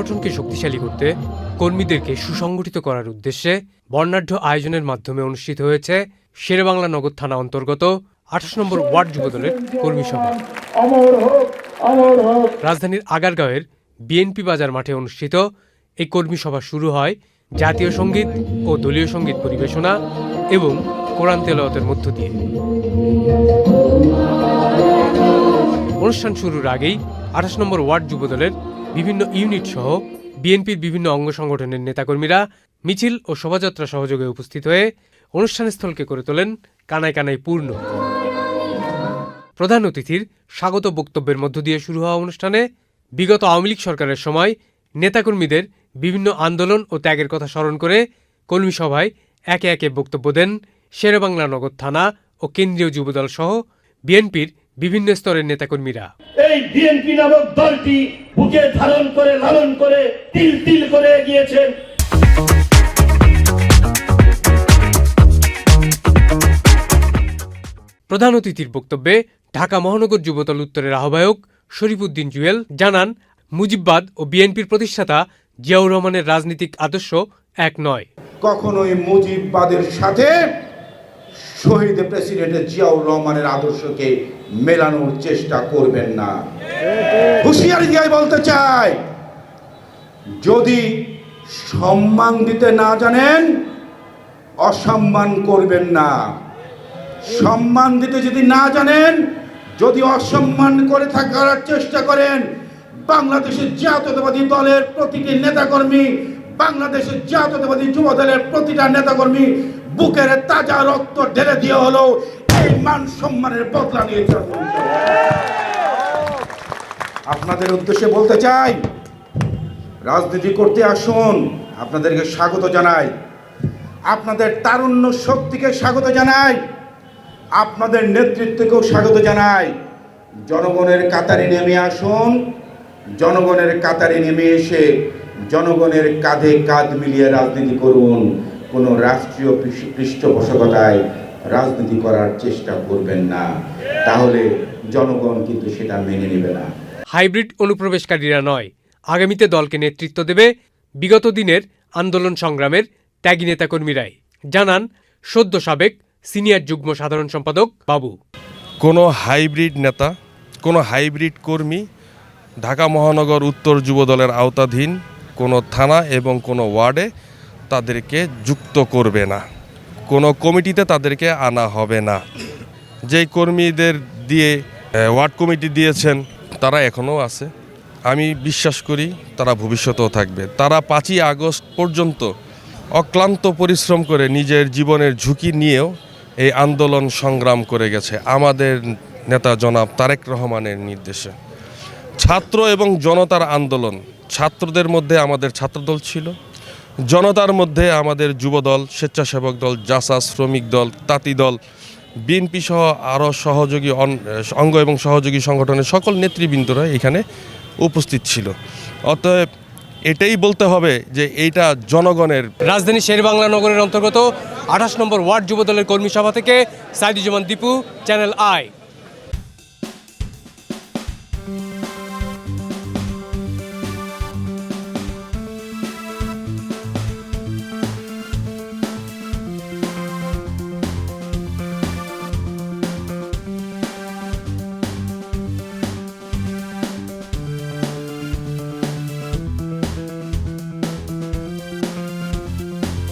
সংগঠনকে শক্তিশালী করতে কর্মীদেরকে সুসংগঠিত করার উদ্দেশ্যে বর্ণাঢ্য আয়োজনের মাধ্যমে অনুষ্ঠিত হয়েছে শেরেবাংলা নগর থানা অন্তর্গত আঠাশ নম্বর ওয়ার্ড যুবদলের কর্মী সভা। রাজধানীর আগারগাঁওয়ের বিএনপি বাজার মাঠে অনুষ্ঠিত এই কর্মী সভা শুরু হয় জাতীয় সংগীত ও দলীয় সংগীত পরিবেশনা এবং কোরআন তেলাওয়াতের মধ্য দিয়ে। অনুষ্ঠান শুরুর আগেই আঠাশ নম্বর ওয়ার্ড যুবদলের বিভিন্ন ইউনিট সহ বিএনপির বিভিন্ন অঙ্গ সংগঠনের নেতাকর্মীরা মিছিল ও শোভাযাত্রা সহযোগে উপস্থিত হয়ে অনুষ্ঠানস্থলকে করে তোলেন কানায় কানায় পূর্ণ। প্রধান অতিথির স্বাগত বক্তব্যের মধ্য দিয়ে শুরু হওয়া অনুষ্ঠানে বিগত আওয়ামী লীগ সরকারের সময় নেতাকর্মীদের বিভিন্ন আন্দোলন ও ত্যাগের কথা স্মরণ করে কর্মী সভায় একে একে বক্তব্য দেন শেরেবাংলা নগর থানা ও কেন্দ্রীয় যুবদল সহ বিএনপির বিভিন্ন স্তরের নেতাকর্মীরা। এই বিএনপি নামক দলটি বুকে ধারণ করে লালন করে তিল তিল করে এগিয়েছেন প্রধান অতিথির বক্তব্যে ঢাকা মহানগর যুবদল উত্তরের আহ্বায়ক শরীফুদ্দিন জুয়েল জানান মুজিববাদ ও বিএনপির প্রতিষ্ঠাতা জিয়াউর রহমানের রাজনৈতিক আদর্শ এক নয়। কখনোই মুজিববাদের সাথে শহীদ প্রেসিডেন্ট জিয়াউর রহমানের আদর্শকে মেলানোর চেষ্টা করবেন না। হুঁশিয়ারি দিয়ে বলতে চাই, যদি সম্মান দিতে না জানেন, অসম্মান করবেন না। সম্মান দিতে যদি না জানেন, যদি অসম্মান করে থাকার চেষ্টা করেন, বাংলাদেশের জাতীয়তাবাদী দলের প্রতিটি নেতাকর্মী, বাংলাদেশের জাতীয়তাবাদী যুব দলের প্রতিটা নেতাকর্মী বুকের তাজা রক্ত ঢেলে দিয়ে হলো এই মান সম্মানের বদলা নিয়ে আপনাদের উদ্দেশ্যে বলতে চাই, রাজনীতি করতে আসুন, আপনাদেরকে স্বাগত জানাই। আপনাদের তারুণ্য শক্তিকে স্বাগত জানাই। আপনাদের নেতৃত্বকেও স্বাগত জানাই। জনগণের কাতারে নেমে আসুন, জনগণের কাতারে নেমে এসে জনগণের কাঁধে কাঁধ মিলিয়ে রাজনীতি করুন। কোনো রাষ্ট্রীয় পৃষ্ঠপোষকতায় রাজনীতি করার চেষ্টা করবেন না। তাহলে জনগণ কিন্তু সেটা মেনে নেবে না। হাইব্রিড অনুপ্রবেশকারীরা নয় আগামীতে দলকে নেতৃত্ব দেবে বিগত দিনের আন্দোলন সংগ্রামের ত্যাগী নেতাকর্মীরাই। জানান সদ্য সাবেক সিনিয়র যুগ্ম সাধারণ সম্পাদক বাবু। কোনো হাইব্রিড নেতা কোনো হাইব্রিড কর্মী ঢাকা মহানগর উত্তর যুবদলের আওতাধীন কোনো থানা এবং কোনো ওয়ার্ডে তাদেরকে যুক্ত করবে না। কোনো কমিটিতে তাদেরকে আনা হবে না। যেই কর্মীদের দিয়ে ওয়ার্ড কমিটি দিয়েছেন, তারা এখনও আছে। আমি বিশ্বাস করি তারা ভবিষ্যতেও থাকবে। তারা পাঁচই আগস্ট পর্যন্ত অক্লান্ত পরিশ্রম করে নিজের জীবনের ঝুঁকি নিয়েও এই আন্দোলন সংগ্রাম করে গেছে, আমাদের নেতা জনাব তারেক রহমানের নির্দেশে। ছাত্র এবং জনতার আন্দোলন, ছাত্রদের মধ্যে আমাদের ছাত্রদল ছিল জনতার মধ্যে আমাদের যুবদল, স্বেচ্ছাসেবক দল, জাসা, শ্রমিক দল, তাঁতি দল, বিএনপি সহ আরও সহযোগী অঙ্গ এবং সহযোগী সংগঠনের সকল নেতৃবৃন্দরা এখানে উপস্থিত ছিল। অতএব এটাই বলতে হবে যে এইটা জনগণের রাজধানী শেরবাংলা নগরের অন্তর্গত আঠাশ নম্বর ওয়ার্ড যুবদলের কর্মী সভা থেকে সাইদুজ্জামান দীপু, চ্যানেল আই।